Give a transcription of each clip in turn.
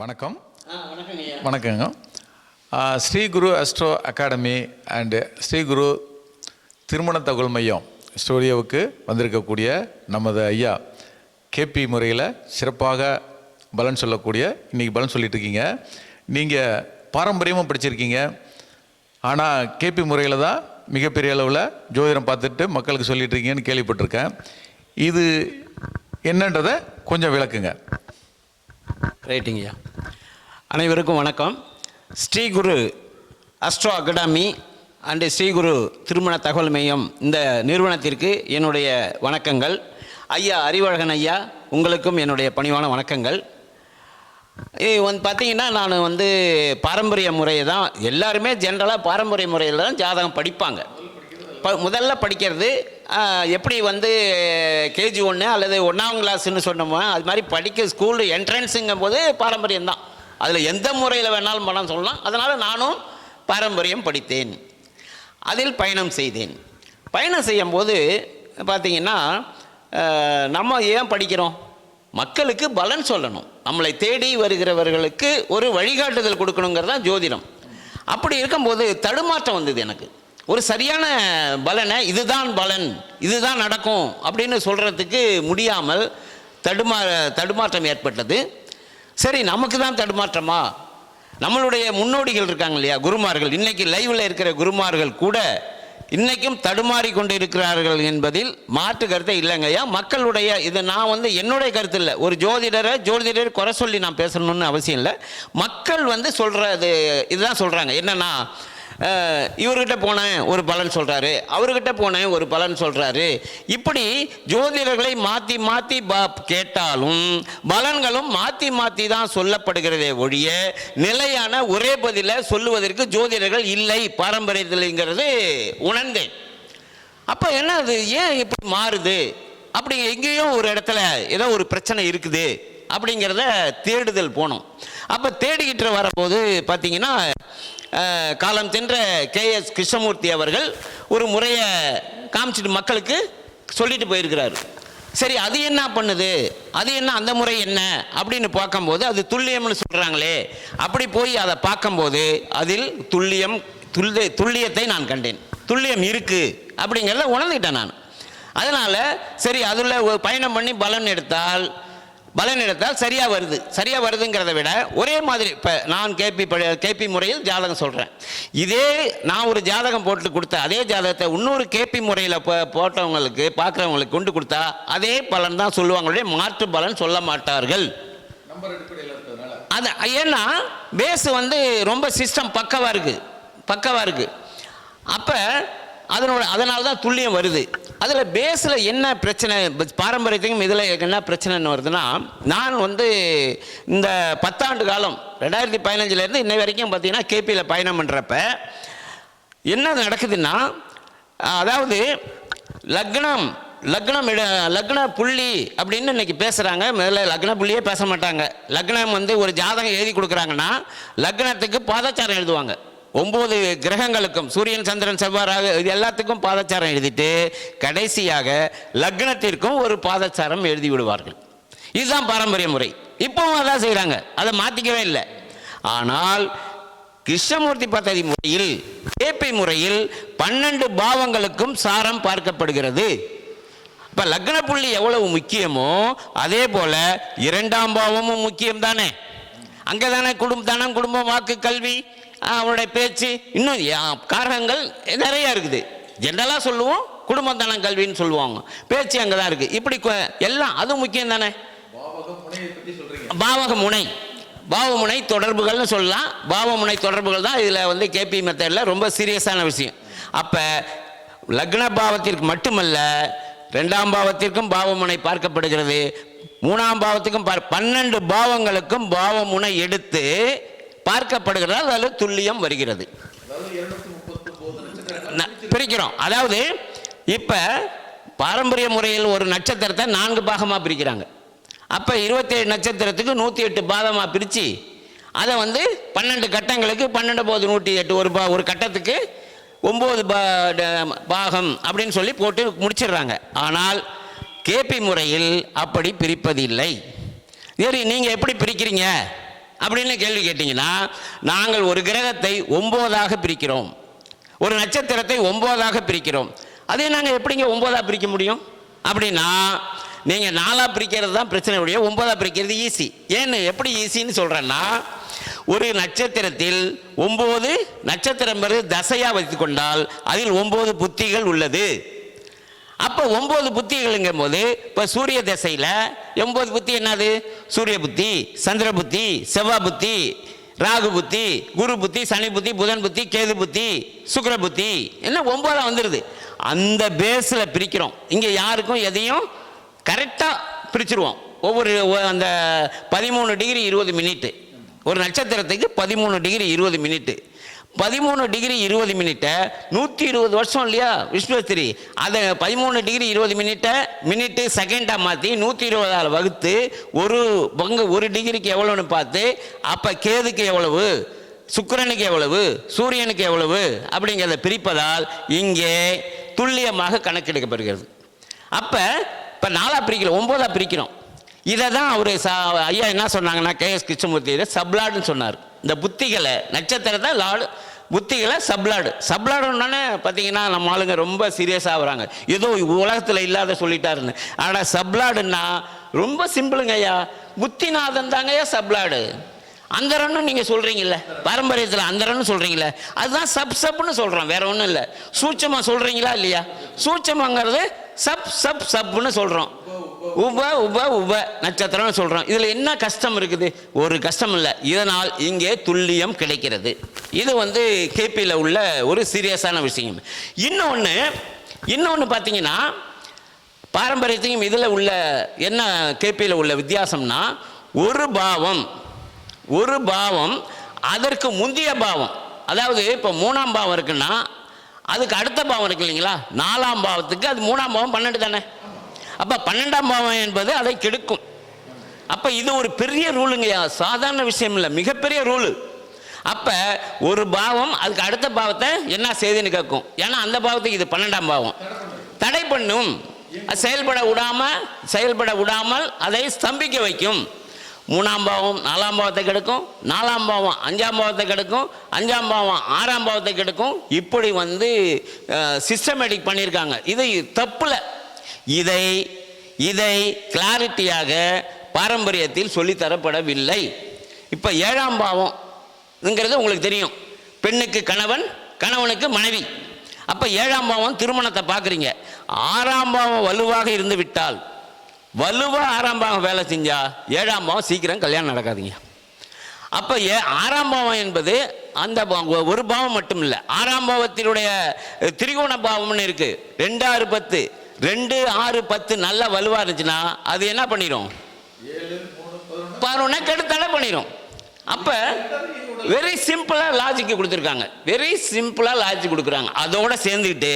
வணக்கம். வணக்கங்க. Shri Guru astro academy and Shri Guru திருமண தகவல் மையம் ஸ்டூடியோவுக்கு வந்திருக்கக்கூடிய நமது ஐயா கேபி முறையில் சிறப்பாக பலன் சொல்லக்கூடிய இன்றைக்கி பலன் சொல்லிட்டு இருக்கீங்க. நீங்கள் பாரம்பரியமாக படிச்சிருக்கீங்க. ஆனால் கேபி முறையில் தான் மிகப்பெரிய அளவில் ஜோதிடம் பார்த்துட்டு மக்களுக்கு சொல்லிட்டு இருக்கீங்கன்னு கேள்விப்பட்டிருக்கேன். இது என்னன்றதை கொஞ்சம் விளக்குங்க. ரைட்டுங்கய்யா அனைவருக்கும் வணக்கம். Shriguru astro academy and Shriguru திருமண தகவல் மையம் இந்த நிறுவனத்திற்கு என்னுடைய வணக்கங்கள். ஐயா அறிவழகன் ஐயா உங்களுக்கும் என்னுடைய பணிவான வணக்கங்கள். இது வந்து பார்த்திங்கன்னா நான் வந்து பாரம்பரிய முறையை தான் எல்லாருமே ஜென்ரலாக பாரம்பரிய முறையில் தான் ஜாதகம் படிப்பாங்க. ப முதல்ல படிக்கிறது எப்படி வந்து கேஜி ஒன்று அல்லது ஒன்றாம் கிளாஸ்னு சொன்னோமோ அது மாதிரி படிக்க ஸ்கூல் என்ட்ரன்ஸுங்கும் போது பாரம்பரியம் தான். அதில் எந்த முறையில் வேணாலும் பணம் சொல்லலாம். அதனால் நானும் பாரம்பரியம் படித்தேன். அதில் பயணம் செய்தேன். பயணம் செய்யும்போது பார்த்திங்கன்னா நம்ம ஏன் படிக்கிறோம்? மக்களுக்கு பலன் சொல்லணும். நம்மளை தேடி வருகிறவர்களுக்கு ஒரு வழிகாட்டுதல் கொடுக்கணுங்கிறது தான் ஜோதிடம். அப்படி இருக்கும்போது தடுமாற்றம் வந்தது எனக்கு. ஒரு சரியான பலனை இதுதான் பலன் இதுதான் நடக்கும் அப்படின்னு சொல்கிறதுக்கு முடியாமல் தடுமா தடுமாற்றம் ஏற்பட்டது. சரி நமக்கு தான் தடுமாற்றமா? நம்மளுடைய முன்னோடிகள் இருக்காங்க இல்லையா குருமார்கள். இன்றைக்கி லைவில் இருக்கிற குருமார்கள் கூட இன்றைக்கும் தடுமாறி கொண்டு இருக்கிறார்கள் என்பதில் மாற்று கருத்தே இல்லைங்கய்யா மக்களுடைய இது நான் வந்து என்னுடைய கருத்து இல்லை. ஒரு ஜோதிடரை ஜோதிடர் குறை சொல்லி நான் பேசணும்னு அவசியம் இல்லை. மக்கள் வந்து சொல்கிறது இதுதான் சொல்கிறாங்க என்னென்னா இவர்கிட்ட போனேன் ஒரு பலன் சொல்கிறாரு அவர்கிட்ட போனேன் ஒரு பலன் சொல்கிறாரு இப்படி ஜோதிடர்களை மாற்றி மாற்றி ப கேட்டாலும் பலன்களும் மாற்றி மாற்றி தான் சொல்லப்படுகிறதே ஒழிய நிலையான ஒரே பதிலை சொல்லுவதற்கு ஜோதிடர்கள் இல்லை பாரம்பரியத்தில்ங்கிறது உணர்ந்தேன். அப்போ என்ன அது ஏன் இப்படி மாறுது? அப்படி எங்கேயோ ஒரு இடத்துல ஏதோ ஒரு பிரச்சனை இருக்குது. அப்படிங்கிறத தேடுதல் போனோம். அப்போ தேடிக்கிட்டு வரபோது பார்த்தீங்கன்னா காலம் சென்ற கேஎஸ் கிருஷ்ணமூர்த்தி அவர்கள் ஒரு முறையை காமிச்சிட்டு மக்களுக்கு சொல்லிட்டு போயிருக்கிறாரு. சரி அது என்ன பண்ணுது? அது என்ன அந்த முறை என்ன? அப்படின்னு பார்க்கும்போது அது துல்லியம்னு சொல்கிறாங்களே அப்படி போய் அதை பார்க்கும்போது அதில் துல்லியம் துல்லிய துல்லியத்தை நான் கண்டேன். துல்லியம் இருக்குது அப்படிங்கிறத உணர்ந்துக்கிட்டேன் நான். அதனால் சரி அதில் பயணம் பண்ணி பலன் எடுத்தால் பலன் எடுத்தால் சரியாக வருது. சரியாக வருதுங்கிறத விட ஒரே மாதிரி இப்போ நான் கேபி கேபி முறையில் ஜாதகம் சொல்கிறேன் இதே நான் ஒரு ஜாதகம் போட்டு கொடுத்த அதே ஜாதகத்தை இன்னொரு கேபி முறையில் போட்டவங்களுக்கு பார்க்குறவங்களுக்கு கொண்டு கொடுத்தா அதே பலன் தான் சொல்லுவாங்களே மாற்று பலன் சொல்ல மாட்டார்கள். அது ஏன்னா பேஸ் வந்து ரொம்ப சிஸ்டம் பக்கவாக இருக்குது பக்கவாக இருக்குது அப்போ அதனோட அதனால தான் துல்லியம் வருது. அதில் பேஸில் என்ன பிரச்சனை பாரம்பரியத்துக்கும் இதில் என்ன பிரச்சனைன்னு வருதுன்னா நான் வந்து இந்த பத்தாண்டு காலம் ரெண்டாயிரத்தி பதினஞ்சுலேருந்து இன்னை வரைக்கும் பார்த்தீங்கன்னா கேபியில் பயணம் பண்ணுறப்ப என்ன நடக்குதுன்னா அதாவது லக்னம் லக்னம் இட லக்ன புள்ளி அப்படின்னு இன்னைக்கு பேசுகிறாங்க முதல்ல லக்ன புள்ளியே பேச மாட்டாங்க. லக்னம் வந்து ஒரு ஜாதகம் எழுதி கொடுக்குறாங்கன்னா லக்னத்துக்கு பாதச்சாரம் எழுதுவாங்க. ஒம்பது கிரகங்களுக்கும் சூரியன் சந்திரன் செவ்வாறாக இது எல்லாத்துக்கும் பாதச்சாரம் எழுதிட்டு கடைசியாக லக்னத்திற்கும் ஒரு பாதச்சாரம் எழுதி விடுவார்கள். இதுதான் பாரம்பரிய முறை. இப்போவும் அதான் செய்கிறாங்க அதை மாற்றிக்கவே இல்லை. ஆனால் கிருஷ்ணமூர்த்தி பதவி முறையில் கேபி முறையில் பன்னெண்டு பாவங்களுக்கும் சாரம் பார்க்கப்படுகிறது. இப்போ லக்ன புள்ளி எவ்வளவு முக்கியமோ அதே போல இரண்டாம் பாவமும் முக்கியம் தானே. அங்கே தானே குடும்ப தனம் குடும்பம் வாக்கு கல்வி. அவனுடைய பேச்சு இன்னும் காரகங்கள் நிறைய இருக்குது. ஜென்ரலாக சொல்லுவோம் குடும்ப தனம் கல்வின்னு சொல்லுவாங்க. பேச்சு அங்கே தான் இருக்குது இப்படி எல்லாம் அதுவும் முக்கியம் தானே? பாவக முனை. பாவமுனை தொடர்புகள்னு சொல்லலாம். பாவமுனை தொடர்புகள் தான் இதில் வந்து கேபி மெத்தடில் ரொம்ப சீரியஸான விஷயம். அப்போ லக்ன பாவத்திற்கு மட்டுமல்ல ரெண்டாம் பாவத்திற்கும் பாவமுனை பார்க்கப்படுகிறது. மூணாம் பாவத்துக்கும் பார் பன்னெண்டு பாவங்களுக்கும் பாவமுனை எடுத்து பார்க்கப்படுகிறதால் அதில் துல்லியம் வருகிறது. ந- பிரிக்கிறோம். அதாவது இப்போ பாரம்பரிய முறையில் ஒரு நட்சத்திரத்தை நான்கு பாகமாக பிரிக்கிறாங்க. அப்போ இருபத்தேழு நட்சத்திரத்துக்கு நூற்றி எட்டு பாதமாக பிரித்து அதை வந்து பன்னெண்டு கட்டங்களுக்கு பன்னெண்டு போது நூற்றி எட்டு ஒரு பா ஒரு கட்டத்துக்கு ஒம்பது பா ட- பாகம் அப்படின்னு சொல்லி போட்டு முடிச்சிடுறாங்க. ஆனால் கேபி முறையில் அப்படி பிரிப்பதில்லை. சரி நீங்கள் எப்படி பிரிக்கிறீங்க? அப்படின்னு கேள்வி கேட்டிங்கன்னா நாங்கள் ஒரு கிரகத்தை ஒம்போதாக பிரிக்கிறோம். ஒரு நட்சத்திரத்தை ஒம்போதாக பிரிக்கிறோம். அதே நாங்கள் எப்படிங்க ஒம்போதாக பிரிக்க முடியும்? அப்படின்னா நீங்கள் நாலாக பிரிக்கிறது தான் பிரச்சனை உடைய ஒம்போதாக பிரிக்கிறது ஈஸி ஏன்னு எப்படி ஈஸின்னு சொல்கிறேன்னா ஒரு நட்சத்திரத்தில் ஒம்பது நட்சத்திரம் பெரு தசையாக வைத்து கொண்டால் அதில் ஒம்பது புத்திகள் உள்ளது. அப்போ ஒம்பது புத்திகளுங்கும் போது இப்போ சூரிய திசையில் ஒம்பது புத்தி என்னது? சூரிய புத்தி சந்திர புத்தி செவ்வாய் புத்தி ராகு புத்தி குரு புத்தி சனி புத்தி புதன் புத்தி கேது புத்தி சுக்கர புத்தி என்ன ஒம்போதா வந்துடுது அந்த பேஸில் பிரிக்கிறோம். இங்கே யாருக்கும் எதையும் கரெக்டாக பிரிச்சுருவோம். ஒவ்வொரு அந்த பதிமூணு டிகிரி இருபது மினிட்டு ஒரு நட்சத்திரத்துக்கு பதிமூணு டிகிரி இருபது மினிட்டு பதிமூணு டிகிரி இருபது மினிட்டை நூற்றி இருபது வருஷம் இல்லையா விஸ்வஸ்திரி அதை பதிமூணு டிகிரி இருபது மினிட்டை மினிட்டு செகண்டாக மாற்றி நூற்றி இருபதால் வகுத்து ஒரு பங்கு ஒரு டிகிரிக்கு எவ்வளோன்னு பார்த்து அப்போ கேதுக்கு எவ்வளவு சுக்கிரனுக்கு எவ்வளவு சூரியனுக்கு எவ்வளவு அப்படிங்கிறத பிரிப்பதால் இங்கே துல்லியமாக கணக்கெடுக்கப்படுகிறது. அப்போ இப்போ நாலாக பிரிக்கிறோம் ஒம்போதாக பிரிக்கிறோம். இதை தான் அவர் சா ஐயா என்ன சொன்னாங்கன்னா கேஎஸ் கிருஷ்ணமூர்த்தி சப்லாட்னு சொன்னார். இந்த புத்திகளை நட்சத்திரத்தை லாடு புத்திகளை சப்லாடு. சப்லாடுன்னே பார்த்தீங்கன்னா நம்ம ஆளுங்க ரொம்ப சீரியஸாக ஆகுறாங்க ஏதோ உலகத்தில் இல்லாத சொல்லிட்டாருன்னு. ஆனால் சப்லாடுன்னா ரொம்ப சிம்பிளுங்க ஐயா. புத்திநாதன் தாங்க ஐயா சப்லாடு. அந்தரன்னு நீங்கள் சொல்கிறீங்கல்ல பாரம்பரியத்தில் அந்த ரன்னு சொல்கிறீங்களே அதுதான் சப் சப்னு சொல்கிறோம் வேற ஒன்றும் இல்லை. சூட்சமாக சொல்கிறீங்களா இல்லையா? சூட்சமாங்கிறது சப் சப் சப்னு சொல்கிறோம் உப உப உப நட்சத்திரம்னு சொல்கிறோம் இதில் என்ன கஷ்டம் இருக்குது? ஒரு கஷ்டம் இல்லை. இதனால் இங்கே துல்லியம் கிடைக்கிறது. இது வந்து கேபியில் உள்ள ஒரு சீரியஸான விஷயம். இன்னொன்று இன்னொன்று பார்த்தீங்கன்னா பாரம்பரியத்தையும் இதில் உள்ள என்ன கேபியில் உள்ள வித்தியாசம்னா ஒரு பாவம் ஒரு பாவம் அதற்கு முந்தைய பாவம். அதாவது இப்போ மூணாம் பாவம் இருக்குன்னா அதுக்கு அடுத்த பாவம் இருக்கு இல்லைங்களா? நாலாம் பாவத்துக்கு அது மூணாம் பாவம் பன்னெண்டு தானே? அப்போ பன்னெண்டாம் பாவம் என்பது அதை கெடுக்கும். அப்போ இது ஒரு பெரிய ரூலுங்கய்யா சாதாரண விஷயம் இல்லை மிகப்பெரிய ரூலு. அப்போ ஒரு பாவம் அதுக்கு அடுத்த பாவத்தை என்ன செய்துன்னு கேட்கும் ஏன்னா அந்த பாவத்துக்கு இது பன்னெண்டாம் பாவம். தடை பண்ணும். செயல்பட விடாமல் செயல்பட விடாமல் அதை ஸ்தம்பிக்க வைக்கும். மூணாம் பாவம் நாலாம் பாவத்தை கெடுக்கும். நாலாம் பாவம் அஞ்சாம் பாவத்தை கெடுக்கும். அஞ்சாம் பாவம் ஆறாம் பாவத்தை கெடுக்கும். இப்படி வந்து சிஸ்டமேட்டிக் பண்ணியிருக்காங்க இது தப்புல. இதை இதை கிளாரிட்டியாக பாரம்பரியத்தில் சொல்லித்தரப்படவில்லை. இப்போ ஏழாம் பாவம்ங்கிறது உங்களுக்கு தெரியும். பெண்ணுக்கு கணவன் கணவனுக்கு மனைவி. அப்போ ஏழாம் பாவம் திருமணத்தை பார்க்குறீங்க. ஆறாம் பாவம் வலுவாக இருந்து விட்டால் வலுவாக ஆறாம் பாவம் வேலை செஞ்சா ஏழாம் பாவம் சீக்கிரம் கல்யாணம் நடக்காதீங்க. அப்போ ஏ ஆறாம் பாவம் என்பது அந்த ஒரு பாவம் மட்டும் இல்லை ஆறாம் பாவத்தினுடைய திரிகோண பாவம்னு இருக்குது ரெண்டாயிரம் பத்து. ரெண்டு ஆறு பத்து நல்லா வலுவாக இருந்துச்சுன்னா அது என்ன பண்ணிடும் பதினொன்னா கெடுத்தடை பண்ணிடும் அப்போ வெரி சிம்பிளாக லாஜிக் கொடுத்துருக்காங்க. வெரி சிம்பிளாக லாஜிக் கொடுக்குறாங்க. அதோட சேர்ந்துக்கிட்டு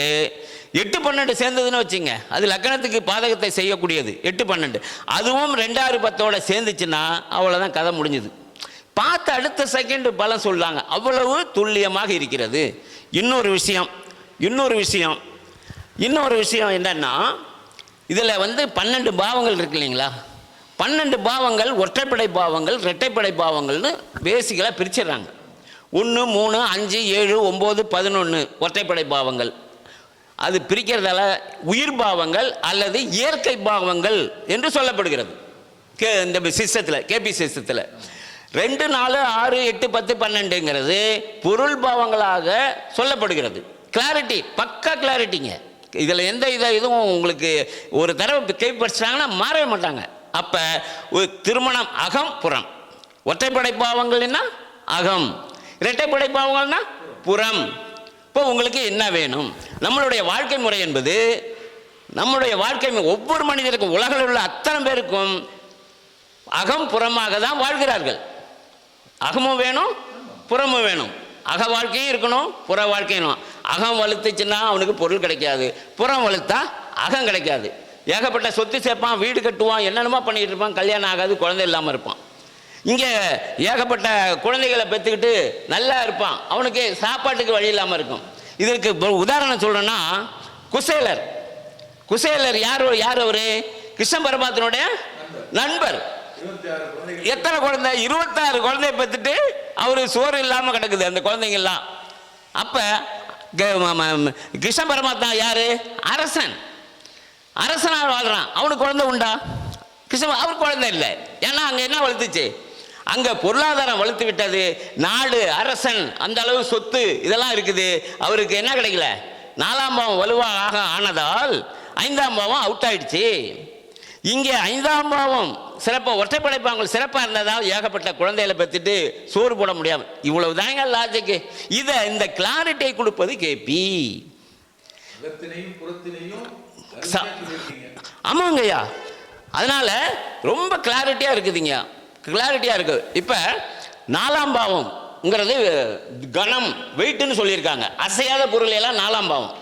எட்டு பன்னெண்டு சேர்ந்ததுன்னு வச்சுங்க. அது லக்கணத்துக்கு பாதகத்தை செய்யக்கூடியது. எட்டு பன்னெண்டு. அதுவும் ரெண்டாறு பத்தோட சேர்ந்துச்சுன்னா அவ்வளோதான் கதை முடிஞ்சுது. பார்த்து அடுத்த செகண்டு பலம் சொல்லாங்க அவ்வளவு துல்லியமாக இருக்கிறது. இன்னொரு விஷயம் இன்னொரு விஷயம். இன்னொரு விஷயம் என்னன்னா இதில் வந்து பன்னெண்டு பாவங்கள் இருக்கு இல்லைங்களா? பன்னெண்டு பாவங்கள் ஒற்றைப்படை பாவங்கள் இரட்டைப்படை பாவங்கள்னு பேசிக்கலாக பிரிச்சிடுறாங்க. ஒன்று மூணு அஞ்சு ஏழு ஒம்பது பதினொன்று ஒற்றைப்படை பாவங்கள். அது பிரிக்கிறதால உயிர் பாவங்கள் அல்லது இயற்கை பாவங்கள் என்று சொல்லப்படுகிறது. கே இந்த சிஸ்டத்தில் கேபி சிஸ்டத்தில். ரெண்டு நாலு ஆறு எட்டு பத்து பன்னெண்டுங்கிறது பொருள் பாவங்களாக சொல்லப்படுகிறது. கிளாரிட்டி பக்கா கிளாரிட்டிங்க இதில் எந்த இதை இதுவும் உங்களுக்கு ஒரு தடவை கேள்வி மாறவே மாட்டாங்க. அப்போ ஒரு திருமணம் அகம் புறம். ஒற்றைப்படை பாவங்கள்னா அகம். இரட்டைப்படை பாவங்கள்னா புறம். இப்போ உங்களுக்கு என்ன வேணும்? நம்மளுடைய வாழ்க்கை முறை என்பது நம்முடைய வாழ்க்கை ஒவ்வொரு மனிதருக்கும் உலகில் உள்ள அத்தனை பேருக்கும் அகம் புறமாக தான் வாழ்கிறார்கள். அகமும் வேணும் புறமும் வேணும். அக வாழ்க்கையும் இருக்கணும் புற வாழ்க்கையும் அகம் வலுத்துச்சுன்னா அவனுக்கு பொருள் கிடைக்காது. புறம் வலுத்தா அகம் கிடைக்காது. ஏகப்பட்ட சொத்து சேர்ப்பான் வீடு கட்டுவான் என்னென்னமோ பண்ணிகிட்டு இருப்பான் கல்யாணம் ஆகாது குழந்தை இல்லாமல் இருப்பான். இங்கே ஏகப்பட்ட குழந்தைகளை பெற்றுக்கிட்டு நல்லா இருப்பான். அவனுக்கு சாப்பாட்டுக்கு வழி இல்லாமல் இருக்கும். இதற்கு உதாரணம் சொல்கிறேன்னா குசேலர். குசேலர் யார் யார் அவர்? கிருஷ்ண பரமாத்தனுடைய நண்பர். எத்தனை குழந்தை? இருபத்தாறு குழந்தைய பெற்றுட்டு அவர் சோறு இல்லாமல் கிடக்குது அந்த குழந்தைங்கள்லாம் அப்போ கிருஷ்ண பரமாத்மா யாரு? அரசன். அரசனாக வாழ்கிறான் அவனுக்கு குழந்தை உண்டா? கிருஷ்ண அவர் குழந்தை இல்லை. ஏன்னா அங்கே என்ன வளர்த்துச்சு? அங்கே பொருளாதாரம் வளர்த்து விட்டது. நாடு அரசன் அந்த அளவு சொத்து இதெல்லாம் இருக்குது. அவருக்கு என்ன கிடைக்கல? நாலாம் பாவம் வலுவாக ஆனதால் ஐந்தாம் பாவம் அவுட் ஆயிடுச்சு. இங்கே ஐந்தாம் பாவம். சிறப்பாக ஒற்றைப்படைப்பாங்க சிறப்பாக இருந்ததால் ஏகப்பட்ட குழந்தைகளை பெற்றுட்டு சோறு போட முடியாம. இவ்வளவு தாங்க லாஜிக்கு இதை இந்த கிளாரிட்டியை கொடுப்பது கேபி ஆமாங்கய்யா. அதனால ரொம்ப கிளாரிட்டியாக இருக்குதுங்க. கிளாரிட்டியாக இருக்குது இப்போ நாலாம் பாவம்ங்கிறது கணம் வெயிட்டுன்னு சொல்லியிருக்காங்க. அசையாத பொருள் எல்லாம் நாலாம் பாவம்.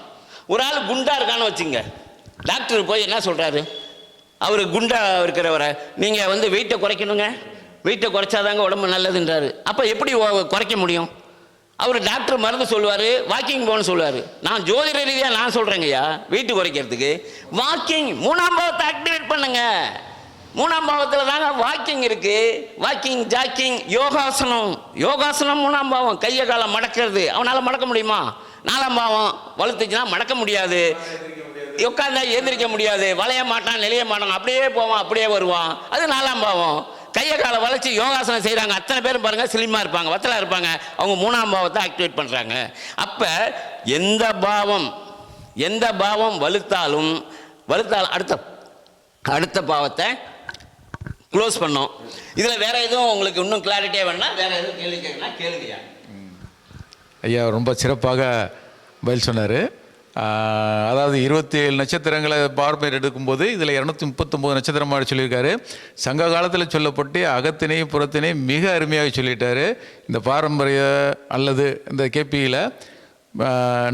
ஒரு ஆள் குண்டா இருக்கான்னு வச்சுங்க. டாக்டர் போய் என்ன சொல்கிறாரு அவர் குண்டா இருக்கிறவரை. நீங்கள் வந்து வெயிட்டை குறைக்கணுங்க. வெயிட்டை குறைச்சாதாங்க உடம்பு நல்லதுன்றாரு. அப்போ எப்படி குறைக்க முடியும்? அவர் டாக்டர் மருந்து சொல்லுவார் வாக்கிங் போகணும்னு சொல்லுவார். நான் ஜோதிட ரீதியாக நான் சொல்கிறேங்கய்யா வெயிட்டு குறைக்கிறதுக்கு. வாக்கிங் மூணாம் பாவத்தை ஆக்டிவேட் பண்ணுங்க. மூணாம் பாவத்தில் தாங்க வாக்கிங் இருக்கு. வாக்கிங் ஜாக்கிங் யோகாசனம். யோகாசனம் மூணாம் பாவம். கையை காலை மடக்கிறது. அவனால் மடக்க முடியுமா? நாலாம் பாவம். வளர்த்துச்சுன்னா மடக்க முடியாது. உட்காந்தா எந்திரிக்க முடியாது. வளைய மாட்டான் நிலைய மாட்டான். அப்படியே போவான் அப்படியே வருவான். அது நாலாம் பாவம். கையை காலை வளைச்சி யோகாசனம் செய்கிறாங்க அத்தனை பேரும் பாருங்க ஸ்லிம்மாக இருப்பாங்க வத்தலா இருப்பாங்க. அவங்க மூணாம் பாவத்தை ஆக்டிவேட் பண்ணுறாங்க அப்போ எந்த பாவம் எந்த பாவம் வலுத்தாலும் வலுத்தாலும் அடுத்த அடுத்த பாவத்தை க்ளோஸ் பண்ணோம். இதில் வேற எதுவும் உங்களுக்கு இன்னும் கிளாரிட்டியாக வேணும்னா வேற எதுவும் கேள்வி கேட்கலாம் கேளுங்கய்யா. ஐயா ரொம்ப சிறப்பாக பதில் சொன்னார். அதாவது இருபத்தி ஏழு நட்சத்திரங்களை பார்வையர் எடுக்கும்போது இதில் இரநூத்தி முப்பத்தொம்போது நட்சத்திரமாக சொல்லியிருக்காரு. சங்க காலத்தில் சொல்லப்பட்டு அகத்தினை புறத்தினை மிக அருமையாக சொல்லிட்டாரு. இந்த பாரம்பரிய அல்லது இந்த கேபியில்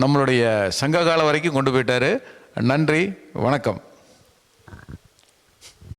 நம்மளுடைய சங்க காலம் வரைக்கும் கொண்டு போயிட்டாரு. நன்றி வணக்கம்.